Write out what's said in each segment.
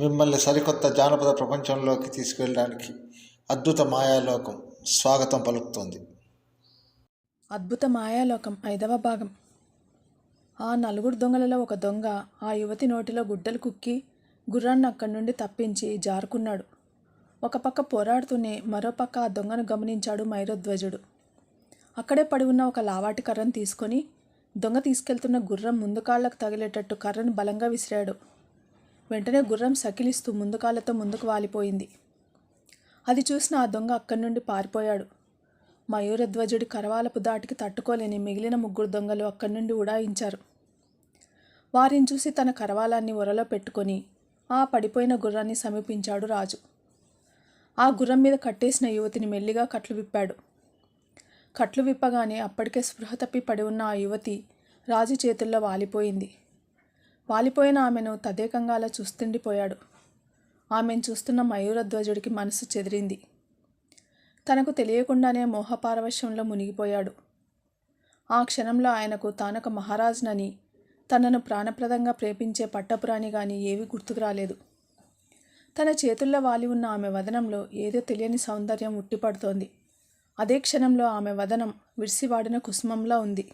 మిమ్మల్ని సరికొత్త జానపద ప్రపంచంలోకి తీసుకెళ్ళడానికి అద్భుత మాయాలోకం స్వాగతం పలుకుతోంది. అద్భుత మాయాలోకం ఐదవ భాగం. ఆ నలుగురు దొంగలలో ఒక దొంగ ఆ యువతి నోటిలో గుడ్డలు కుక్కి గుర్రాన్ని అక్కడి నుండి తప్పించి జారుకున్నాడు. ఒక పక్క పోరాడుతూనే మరోపక్క ఆ దొంగను గమనించాడు మైరోధ్వజుడు అక్కడే పడి ఉన్న ఒక లావాటి కర్రను తీసుకొని దొంగ తీసుకెళ్తున్న గుర్రం ముందు కాళ్ళకు తగిలేటట్టు కర్రను బలంగా విసిరాడు. వెంటనే గుర్రం సకిలిస్తూ ముందుకాలతో ముందుకు వాలిపోయింది. అది చూసిన ఆ దొంగ అక్కడి నుండి పారిపోయాడు. మయూరధ్వజుడి కరవాలపు దాటికి తట్టుకోలేని మిగిలిన ముగ్గురు దొంగలు అక్కడి నుండి ఉడాయించారు. వారిని చూసి తన కరవాలాన్ని ఒరలో పెట్టుకొని ఆ పడిపోయిన గుర్రాన్ని సమీపించాడు రాజు. ఆ గుర్రం మీద కట్టేసిన యువతిని మెల్లిగా కట్లు విప్పాడు. కట్లు విప్పగానే అప్పటికే స్పృహ తప్పి పడి ఉన్న ఆ యువతి రాజు చేతుల్లో వాలిపోయింది. వాలిపోయిన ఆమెను తదేకంగా అలా చూస్తుండిపోయాడు. ఆమెను చూస్తున్న మయూరధ్వజుడికి మనసు చెదిరింది. తనకు తెలియకుండానే మోహపారవశ్యంలో మునిగిపోయాడు. ఆ క్షణంలో ఆయనకు తానొక మహారాజునని తనను ప్రాణప్రదంగా ప్రేమించే పట్టపురాణి గాని ఏవీ గుర్తుకు రాలేదు. తన చేతుల్లో వాలి ఉన్న ఆమె వదనంలో ఏదో తెలియని సౌందర్యం ఉట్టిపడుతోంది. అదే క్షణంలో ఆమె వదనం విడిసివాడిన కుసుమంలా ఉంది.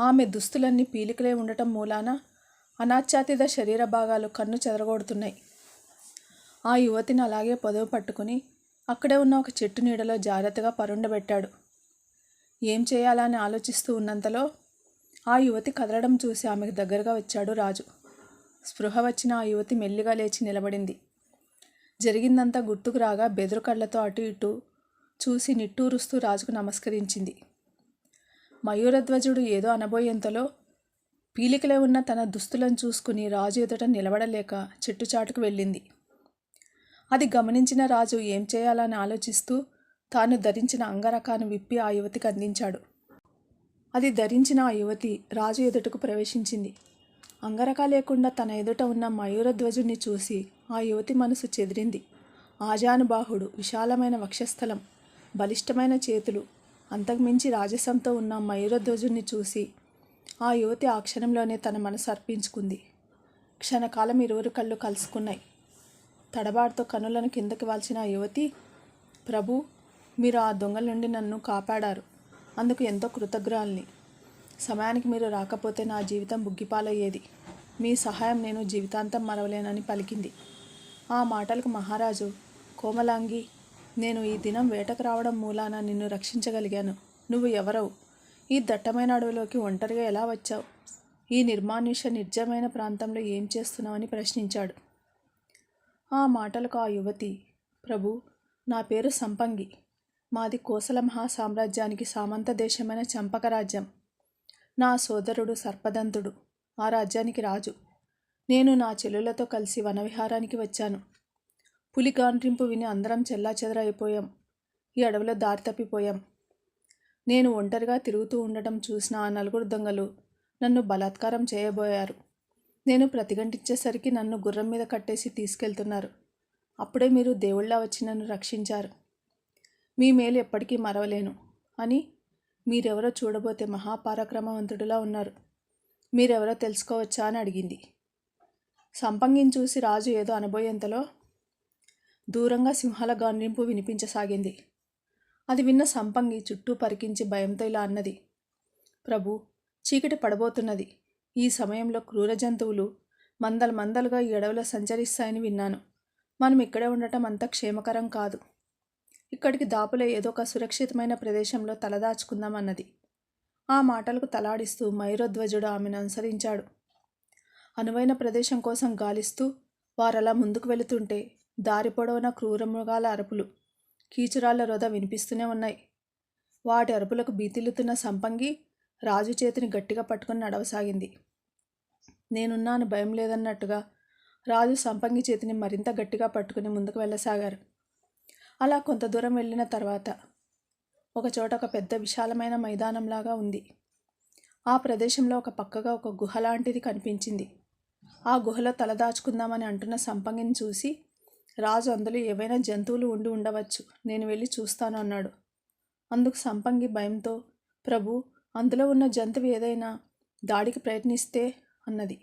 ఆమె దుస్తులన్నీ పీలికలే ఉండటం మూలాన? అనాచ్ఛాదిత శరీర భాగాలు కన్ను చెదరగొడుతున్నాయి. ఆ యువతిని అలాగే పొదవు పట్టుకుని అక్కడే ఉన్న ఒక చెట్టు నీడలో జాగ్రత్తగా పరుండబెట్టాడు. ఏం చేయాలని ఆలోచిస్తూ ఉన్నంతలో ఆ యువతి కదలడం చూసి ఆమెకు దగ్గరగా వచ్చాడు రాజు. స్పృహ వచ్చిన ఆ యువతి మెల్లిగా లేచి నిలబడింది. జరిగిందంతా గుర్తుకు రాగా బెదురు కళ్ళతో అటు ఇటు చూసి నిట్టూరుస్తూ రాజుకు నమస్కరించింది. మయూరధ్వజుడు ఏదో అనబోయేంతలో పీలికలే ఉన్న తన దుస్తులను చూసుకుని రాజు ఎదుట నిలబడలేక చెట్టుచాటుకు వెళ్ళింది. అది గమనించిన రాజు ఏం చేయాలని ఆలోచిస్తూ తాను ధరించిన అంగరకాన్ని విప్పి ఆ యువతికి అందించాడు. అది ధరించిన ఆ యువతి రాజు ఎదుటకు ప్రవేశించింది. అంగరక లేకుండా తన ఎదుట ఉన్న మయూరధ్వజుడిని చూసి ఆ యువతి మనసు చెదిరింది. ఆజానుబాహుడు విశాలమైన వక్షస్థలం బలిష్టమైన చేతులు అంతకుమించి రాజసంతో ఉన్న మయూరధ్వజుడిని చూసి ఆ యువతి ఆ క్షణంలోనే తన మనసు అర్పించుకుంది. క్షణకాలం ఇరువురు కళ్ళు కలుసుకున్నాయి. తడబాటుతో కనులను కిందకి వాల్చిన ఆ యువతి ప్రభు మీరు ఆ దొంగల నుండి నన్ను కాపాడారు. అందుకు ఎంతో కృతజ్ఞాల్ని. సమయానికి మీరు రాకపోతే నా జీవితం బుగ్గిపాలయ్యేది. మీ సహాయం నేను జీవితాంతం మరవలేనని పలికింది. ఆ మాటలకు మహారాజు కోమలాంగి నేను ఈ దినం వేటకు రావడం మూలాన నిన్ను రక్షించగలిగాను. నువ్వు ఎవరవు? ఈ దట్టమైన అడవిలోకి ఒంటరిగా ఎలా వచ్చావు? ఈ నిర్మానుష నిర్జమైన ప్రాంతంలో ఏం చేస్తున్నావని ప్రశ్నించాడు. ఆ మాటలకు ఆ యువతి ప్రభు నా పేరు సంపంగి. మాది కోసల మహాసామ్రాజ్యానికి సామంత దేశమైన చంపక రాజ్యం నా సోదరుడు సర్పదంతుడు. ఆ రాజ్యానికి రాజు. నేను నా చెల్లులతో కలిసి వనవిహారానికి వచ్చాను. పులి గాండ్రింపు విని అందరం చెల్లాచెదరైపోయాం. ఈ అడవిలో దారి తప్పిపోయాం. నేను ఒంటరిగా తిరుగుతూ ఉండటం చూసిన ఆ నలుగురు దొంగలు నన్ను బలాత్కారం చేయబోయారు. నేను ప్రతిఘటించేసరికి నన్ను గుర్రం మీద కట్టేసి తీసుకెళ్తున్నారు. అప్పుడే మీరు దేవుళ్ళ వచ్చి నన్ను రక్షించారు. మీ మేలు ఎప్పటికీ మరవలేను అని మీరెవరో చూడబోతే మహాపరాక్రమవంతుడిలా ఉన్నారు. మీరెవరో తెలుసుకోవచ్చా అని అడిగింది. సంపంగిని చూసి రాజు ఏదో అనబోయేంతలో దూరంగా సింహాల గాండింపు వినిపించసాగింది. అది విన్న సంపంగి చుట్టూ పరికించి భయంతో ఇలా అన్నది. ప్రభు చీకటి పడబోతున్నది. ఈ సమయంలో క్రూర జంతువులు మందల మందలుగా ఈ అడవిలో సంచరిస్తాయని విన్నాను. మనం ఇక్కడే ఉండటం అంత క్షేమకరం కాదు. ఇక్కడికి దాపులే ఏదో ఒక సురక్షితమైన ప్రదేశంలో తలదాచుకుందామన్నది ఆ మాటలకు తలాడిస్తూ మైరోధ్వజుడు ఆమెను అనుసరించాడు. అనువైన ప్రదేశం కోసం గాలిస్తూ వారలా ముందుకు వెళుతుంటే దారి పొడవున క్రూరమృగాల అరుపులు. కీచురాళ్ళ రొద వినిపిస్తూనే ఉన్నాయి. వాటి అరుపులకు బీతిల్లుతున్న సంపంగి రాజు చేతిని గట్టిగా పట్టుకుని నడవసాగింది. నేనున్నాను భయం లేదన్నట్టుగా రాజు సంపంగి చేతిని మరింత గట్టిగా పట్టుకుని ముందుకు వెళ్ళసాగారు. అలా కొంత దూరం వెళ్ళిన తర్వాత ఒకచోట ఒక పెద్ద విశాలమైన మైదానంలాగా ఉంది. ఆ ప్రదేశంలో ఒక పక్కగా ఒక గుహ లాంటిది కనిపించింది. ఆ గుహలో తలదాచుకుందామని అంటున్న సంపంగిని చూసి రాజు అందులో ఏవైనా జంతువులు ఉండి ఉండవచ్చు. నేను వెళ్ళి చూస్తాను అన్నాడు. అందుకు సంపంగి భయంతో ప్రభు అందులో ఉన్న జంతువు ఏదైనా దాడికి ప్రయత్నిస్తే అన్నది.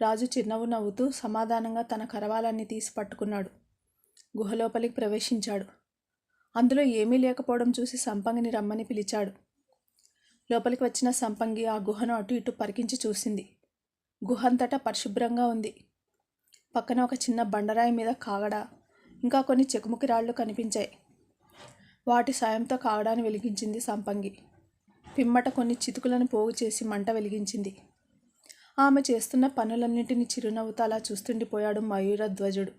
రాజు చిరునవ్వు నవ్వుతూ సమాధానంగా తన కరవాలన్నీ తీసి పట్టుకున్నాడు. గుహలోపలికి ప్రవేశించాడు. అందులో ఏమీ లేకపోవడం చూసి సంపంగిని రమ్మని పిలిచాడు. లోపలికి వచ్చిన సంపంగి ఆ గుహను అటు ఇటు పరికించి చూసింది. గుహ అంతటా పరిశుభ్రంగా ఉంది. పక్కన ఒక చిన్న బండరాయి మీద కాగడ ఇంకా కొన్ని చెకుముకి రాళ్ళు కనిపించాయి. వాటి సాయంతో కాగడాన్ని వెలిగించింది సంపంగి. పిమ్మట కొన్ని చితుకులను పోగు చేసి మంట వెలిగించింది. ఆమె చేస్తున్న పనులన్నింటినీ చిరునవ్వుతో అలా చూస్తుండిపోయాడు మయూరధ్వజుడు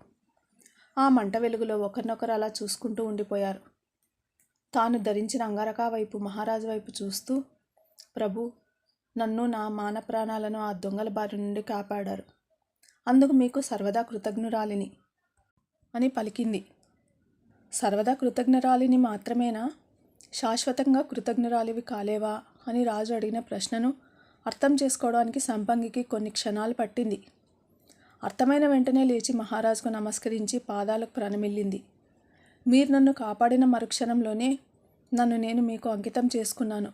ఆ మంట వెలుగులో ఒకరినొకరు అలా చూసుకుంటూ ఉండిపోయారు. తాను ధరించిన అంగారకా వైపు మహారాజు వైపు చూస్తూ ప్రభు నన్ను నా మాన ప్రాణాలను ఆ దొంగల బారి నుండి కాపాడారు. అందుకు మీకు సర్వదా కృతజ్ఞురాలిని అని పలికింది. సర్వదా కృతజ్ఞరాలిని మాత్రమేనా? శాశ్వతంగా కృతజ్ఞరాలివి కాలేవా? అని రాజు అడిగిన ప్రశ్నను అర్థం చేసుకోవడానికి సంపంగికి కొన్ని క్షణాలు పట్టింది. అర్థమైన వెంటనే లేచి మహారాజుకు నమస్కరించి పాదాలకు ప్రణమిల్లింది. మీరు నన్ను కాపాడిన మరుక్షణంలోనే నన్ను నేను మీకు అంకితం చేసుకున్నాను.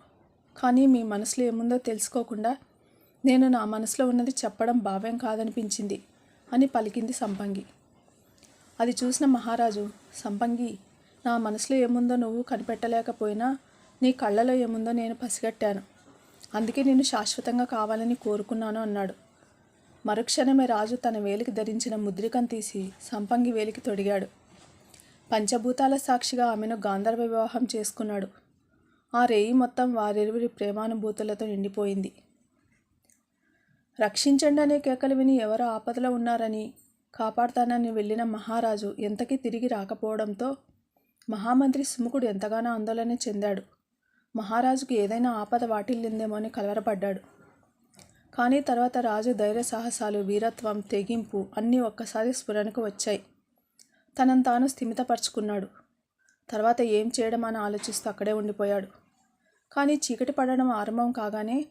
కానీ మీ మనసులో ఏముందో తెలుసుకోకుండా నేను నా మనసులో ఉన్నది చెప్పడం భావ్యం కాదనిపించింది అని పలికింది సంపంగి. అది చూసిన మహారాజు సంపంగి నా మనసులో ఏముందో నువ్వు కనిపెట్టలేకపోయినా నీ కళ్ళలో ఏముందో నేను పసిగట్టాను. అందుకే నేను శాశ్వతంగా కావాలని కోరుకున్నాను అన్నాడు. మరుక్షణమే రాజు తన వేలికి ధరించిన ముద్రికను తీసి సంపంగి వేలికి తొడిగాడు. పంచభూతాల సాక్షిగా ఆమెను గాంధర్వ వివాహం చేసుకున్నాడు. ఆ రేయి మొత్తం వారిరువురి ప్రేమానుభూతులతో నిండిపోయింది. రక్షించండి అనే కేకలు విని ఎవరో ఆపదలో ఉన్నారని కాపాడుతానని వెళ్ళిన మహారాజు ఎంతకీ తిరిగి రాకపోవడంతో మహామంత్రి సుముఖుడు ఎంతగానో ఆందోళన చెందాడు. మహారాజుకు ఏదైనా ఆపద వాటిల్లిందేమో అని కలవరపడ్డాడు. కానీ తర్వాత రాజు ధైర్య సాహసాలు వీరత్వం తెగింపు అన్నీ ఒక్కసారి స్ఫురణకు వచ్చాయి. తనను తాను స్థిమితపరుచుకున్నాడు. తర్వాత ఏం చేయడం అని ఆలోచిస్తూ అక్కడే ఉండిపోయాడు. కానీ చీకటి పడడం ఆరంభం కాగానే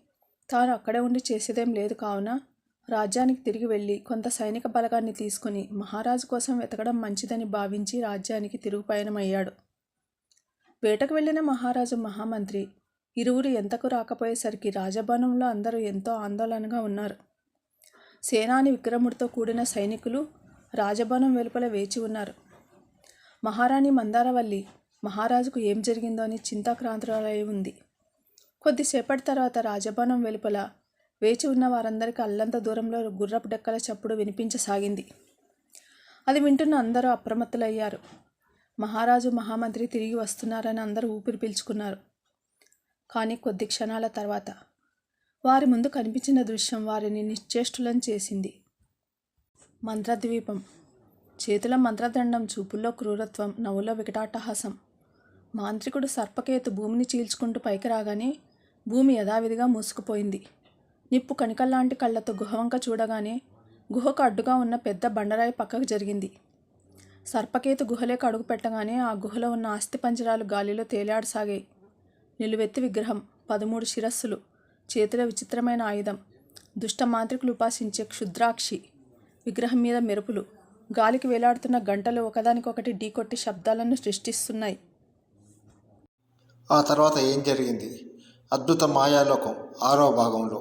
తాను అక్కడే ఉండి చేసేదేం లేదు కావున రాజ్యానికి తిరిగి వెళ్ళి కొంత సైనిక బలగాన్ని తీసుకుని మహారాజు కోసం వెతకడం మంచిదని భావించి రాజ్యానికి తిరుగు పయనమయ్యాడు వేటకు వెళ్ళిన మహారాజు మహామంత్రి ఇరువురు ఎంతకు రాకపోయేసరికి రాజభవనంలో అందరూ ఎంతో ఆందోళనగా ఉన్నారు. సేనాని విక్రముడితో కూడిన సైనికులు రాజభవనం వెలుపల వేచి ఉన్నారు. మహారాణి మందారవల్లి మహారాజుకు ఏం జరిగిందో అని చింతాక్రాంతురాలై ఉంది. కొద్దిసేపటి తర్వాత రాజభవనం వెలుపల వేచి ఉన్న వారందరికీ అల్లంత దూరంలో గుర్రపు డెక్కల చప్పుడు వినిపించసాగింది. అది వింటున్న అందరూ అప్రమత్తులయ్యారు. మహారాజు మహామంత్రి తిరిగి వస్తున్నారని అందరూ ఊపిరి పీల్చుకున్నారు. కానీ కొద్ది క్షణాల తర్వాత వారి ముందు కనిపించిన దృశ్యం వారిని నిశ్చేష్టులను చేసింది. మంత్రద్వీపం. చేతుల మంత్రదండం చూపుల్లో క్రూరత్వం నవ్వులో వికటాటహాసం మాంత్రికుడు సర్పకేతు భూమిని చీల్చుకుంటూ పైకి రాగానే భూమి యథావిధిగా మూసుకుపోయింది. నిప్పు కణికల్లాంటి కళ్ళతో గుహవంక చూడగానే గుహకు అడ్డుగా ఉన్న పెద్ద బండరాయి పక్కకు జరిగింది. సర్పకేతు గుహలేక అడుగు పెట్టగానే ఆ గుహలో ఉన్న ఆస్తి పంజరాలు గాలిలో తేలాడసాగాయి. నిలువెత్తి విగ్రహం పదమూడు శిరస్సులు చేతిలో విచిత్రమైన ఆయుధం దుష్ట మాంత్రికులు ఉపాసించే క్షుద్రాక్షి విగ్రహం మీద మెరుపులు గాలికి వేలాడుతున్న గంటలు ఒకదానికొకటి ఢీకొట్టి శబ్దాలను సృష్టిస్తున్నాయి. ఆ తర్వాత ఏం జరిగింది? అద్భుత మాయాలోకం ఆరో భాగంలో